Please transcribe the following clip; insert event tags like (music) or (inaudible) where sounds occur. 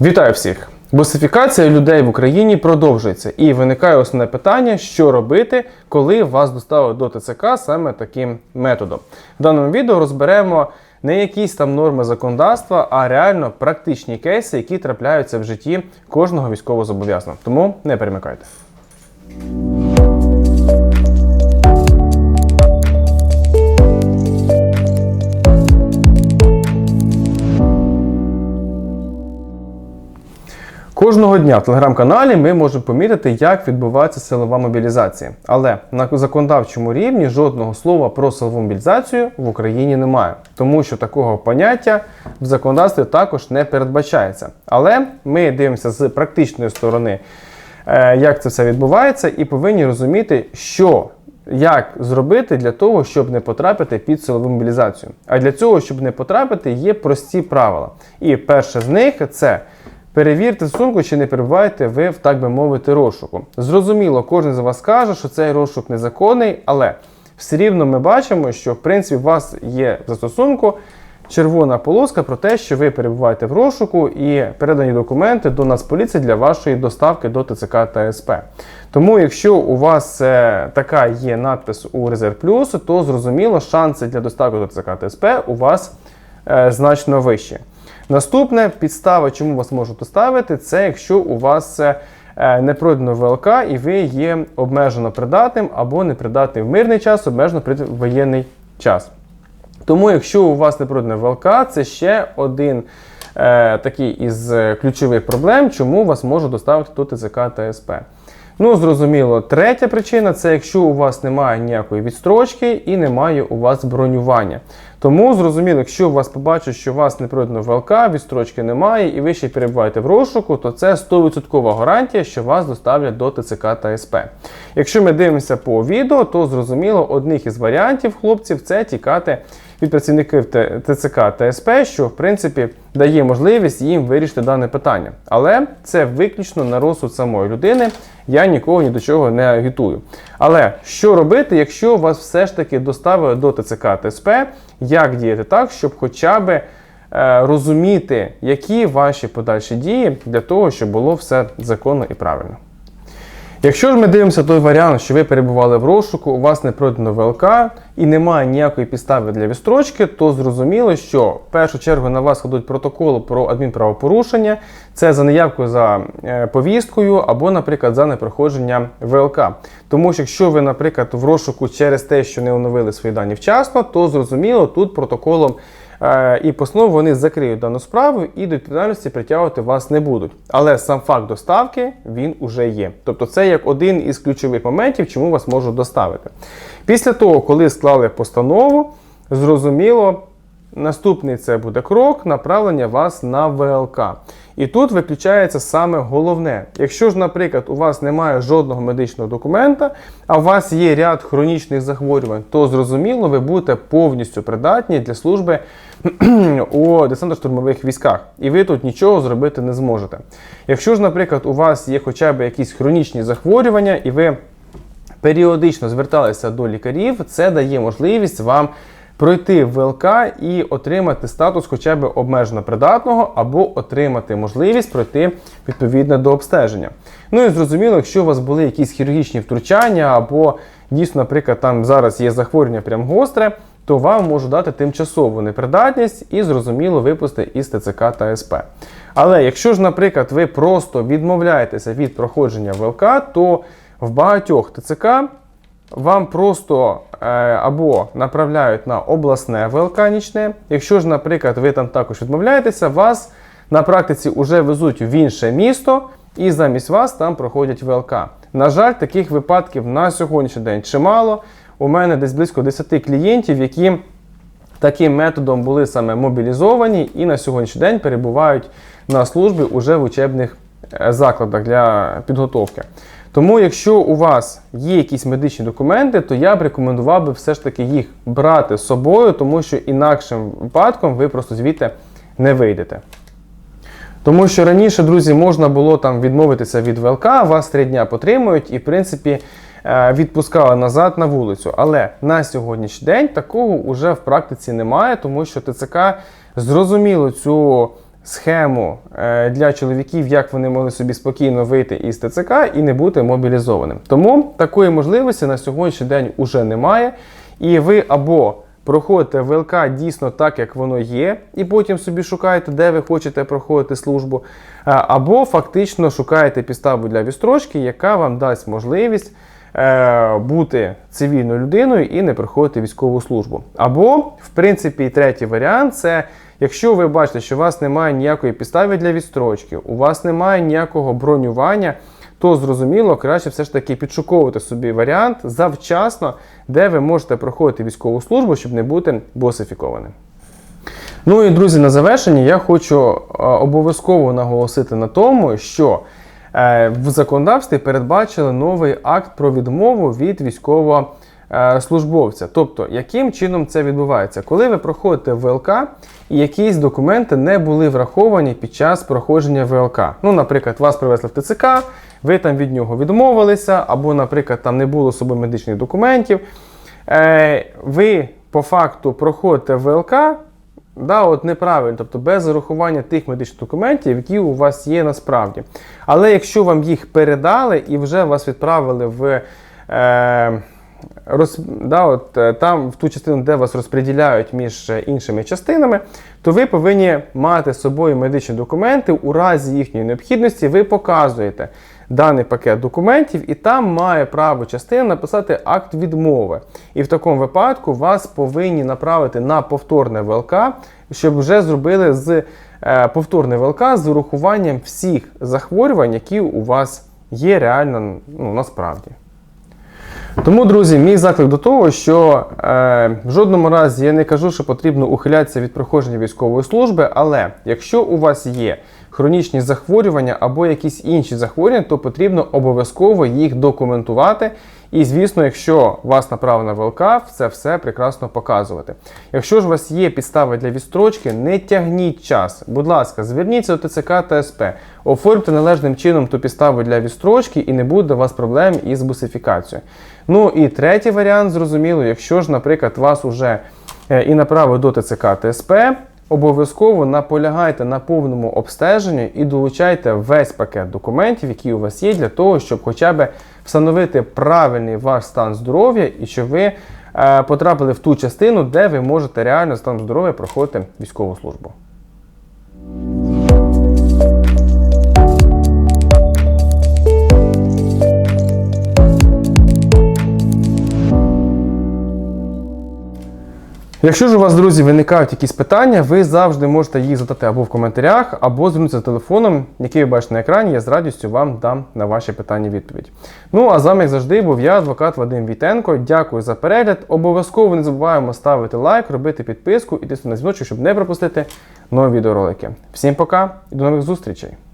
Вітаю всіх! Босифікація людей в Україні продовжується і виникає основне питання, що робити, коли вас доставили до ТЦК саме таким методом. В даному відео розберемо не якісь там норми законодавства, а реально практичні кейси, які трапляються в житті кожного військовозобов'язаного. Тому не перемикайте. Кожного дня в телеграм-каналі ми можемо помітити, як відбувається силова мобілізація. Але на законодавчому рівні жодного слова про силову мобілізацію в Україні немає, тому що такого поняття в законодавстві також не передбачається. Але ми дивимося з практичної сторони, е, як це все відбувається, і повинні розуміти, що. Як зробити для того, щоб не потрапити під силову мобілізацію? А для цього, щоб не потрапити, є прості правила. І перше з них це Перевірте сумку, чи не перебуваєте ви в, так би мовити, розшуку. Зрозуміло, кожен з вас каже, що цей розшук незаконний, але все рівно ми бачимо, що в принципі у вас є в застосунку червона полоска про те, що ви перебуваєте в розшуку і передані документи до Нацполіції для вашої доставки до ТЦК та СП. Тому, якщо у вас е, така є надпис у Резерв Плюс, то зрозуміло, шанси для доставки до ТЦК та СП у вас е, значно вищі. Наступне підстава, чому вас можуть доставити, це якщо у вас е, не пройдено ВЛК і ви є обмежено придатним або непридатним в мирний час, обмежено при воєнний час. Тому, якщо у вас не пройдено ВЛК, це ще один е, такий із ключових проблем, чому вас можуть доставити до ТЦК та СП. Ну, зрозуміло, третя причина це якщо у вас немає ніякої відстрочки і немає у вас бронювання. Тому зрозуміло, якщо у вас побачать, що у вас не пройдено ВЛК, відстрочки немає, і ви ще перебуваєте в розшуку, то це 100% гарантія, що вас доставлять до ТЦК та СП. Якщо ми дивимося по відео, то зрозуміло, одних із варіантів хлопців це тікати від працівників ТЦК та СП, що в принципі дає можливість їм вирішити дане питання. Але це виключно на розсуд самої людини. Я нікого ні до чого не агітую. Але що робити, якщо вас все ж таки доставили до ТЦК та СП, як діяти так, щоб хоча б е, розуміти, які ваші подальші дії для того, щоб було все законно і правильно. Якщо ж ми дивимося той варіант, що ви перебували в розшуку, у вас не пройдено ВЛК і немає ніякої підстави для відстрочки, то зрозуміло, що в першу чергу на вас кладуть протокол про адмінправопорушення, це за неявкою за е, повісткою або, наприклад, за непроходження ВЛК. Тому що якщо ви, наприклад, в розшуку через те, що не оновили свої дані вчасно, то зрозуміло, тут протоколом. Е, і постанову вони закриють дану справу і до відповідальності притягувати вас не будуть. Але сам факт доставки він уже є. Тобто це як один із ключових моментів, чому вас можуть доставити. Після того, коли склали постанову, зрозуміло, наступний це буде крок направлення вас на ВЛК. І тут виключається саме головне. Якщо ж, наприклад, у вас немає жодного медичного документа, а у вас є ряд хронічних захворювань, то зрозуміло, ви будете повністю придатні для служби (clears throat) у десантно-штурмових військах. І ви тут нічого зробити не зможете. Якщо ж, наприклад, у вас є хоча б якісь хронічні захворювання, і ви періодично зверталися до лікарів, це дає можливість вам пройти ВЛК і отримати статус хоча б обмежено придатного, або отримати можливість пройти відповідне до обстеження. Ну і зрозуміло, якщо у вас були якісь хірургічні втручання, або дійсно, наприклад, там зараз є захворювання прям гостре, то вам можу дати тимчасову непридатність і зрозуміло випустити із ТЦК та СП. Але якщо ж, наприклад, ви просто відмовляєтеся від проходження ВЛК, то в багатьох ТЦК вам просто е, або направляють на обласне ВЛК нічне. Якщо ж, наприклад, ви там також відмовляєтеся, вас на практиці вже везуть в інше місто і замість вас там проходять ВЛК. На жаль, таких випадків на сьогоднішній день чимало. У мене десь близько 10 клієнтів, які таким методом були саме мобілізовані і на сьогоднішній день перебувають на службі уже в учебних е, закладах для підготовки. Тому, якщо у вас є якісь медичні документи, то я б рекомендував би все ж таки їх брати з собою, тому що інакшим випадком ви просто звідти не вийдете. Тому що раніше, друзі, можна було там відмовитися від ВЛК, вас три дня потримують і, в принципі, е, відпускали назад на вулицю. Але на сьогоднішній день такого вже в практиці немає, тому що ТЦК зрозуміло цю схему е, для чоловіків, як вони могли собі спокійно вийти із ТЦК і не бути мобілізованим. Тому такої можливості на сьогоднішній день уже немає. І ви або проходите ВЛК дійсно так, як воно є, і потім собі шукаєте, де ви хочете проходити службу, е, або фактично шукаєте підставу для відстрочки, яка вам дасть можливість е, бути цивільною людиною і не проходити військову службу. Або, в принципі, третій варіант це. Якщо ви бачите, що у вас немає ніякої підстави для відстрочки, у вас немає ніякого бронювання, то зрозуміло, краще все ж таки підшуковувати собі варіант завчасно, де ви можете проходити військову службу, щоб не бути босифікованим. Ну і друзі, на завершення я хочу е, обов'язково наголосити на тому, що е, в законодавстві передбачили новий акт про відмову від військовослужбовця. Тобто, яким чином це відбувається? Коли ви проходите ВЛК і якісь документи не були враховані під час проходження ВЛК. Ну, наприклад, вас привезли в ТЦК, ви там від нього відмовилися, або, наприклад, там не було собою медичних документів. Е, ви по факту проходите ВЛК. Да, от неправильно, тобто без зарахування тих медичних документів, які у вас є насправді. Але якщо вам їх передали і вже вас відправили в е, роз, да, от, е, там, в ту частину, де вас розподіляють між е, іншими частинами, то ви повинні мати з собою медичні документи. У разі їхньої необхідності ви показуєте даний пакет документів, і там має право частина написати акт відмови. І в такому випадку вас повинні направити на повторне ВЛК, щоб вже зробили з е, повторне ВЛК з урахуванням всіх захворювань, які у вас є реально ну, насправді. Тому, друзі, мій заклик до того, що е, в жодному разі я не кажу, що потрібно ухилятися від проходження військової служби, але якщо у вас є хронічні захворювання або якісь інші захворювання, то потрібно обов'язково їх документувати. І, звісно, якщо вас направлено на ВЛК, це все прекрасно показувати. Якщо ж у вас є підстави для відстрочки, не тягніть час. Будь ласка, зверніться до ТЦК та СП, оформте належним чином ту підставу для відстрочки і не буде у вас проблем із бусифікацією. Ну і третій варіант, зрозуміло, якщо ж, наприклад, вас уже е, і направили до ТЦК та СП, Обов'язково наполягайте на повному обстеженні і долучайте весь пакет документів, які у вас є, для того, щоб хоча б встановити правильний ваш стан здоров'я і щоб ви е, потрапили в ту частину, де ви можете реально стан здоров'я проходити військову службу. Якщо ж у вас, друзі, виникають якісь питання, ви завжди можете їх задати або в коментарях, або звернутися телефоном, який ви бачите на екрані, я з радістю вам дам на ваші питання відповідь. Ну а з вами, як завжди, був я, адвокат Вадим Вітенко. Дякую за перегляд. Обов'язково не забуваємо ставити лайк, робити підписку і тиснути на дзвіночок, щоб не пропустити нові відеоролики. Всім пока і до нових зустрічей!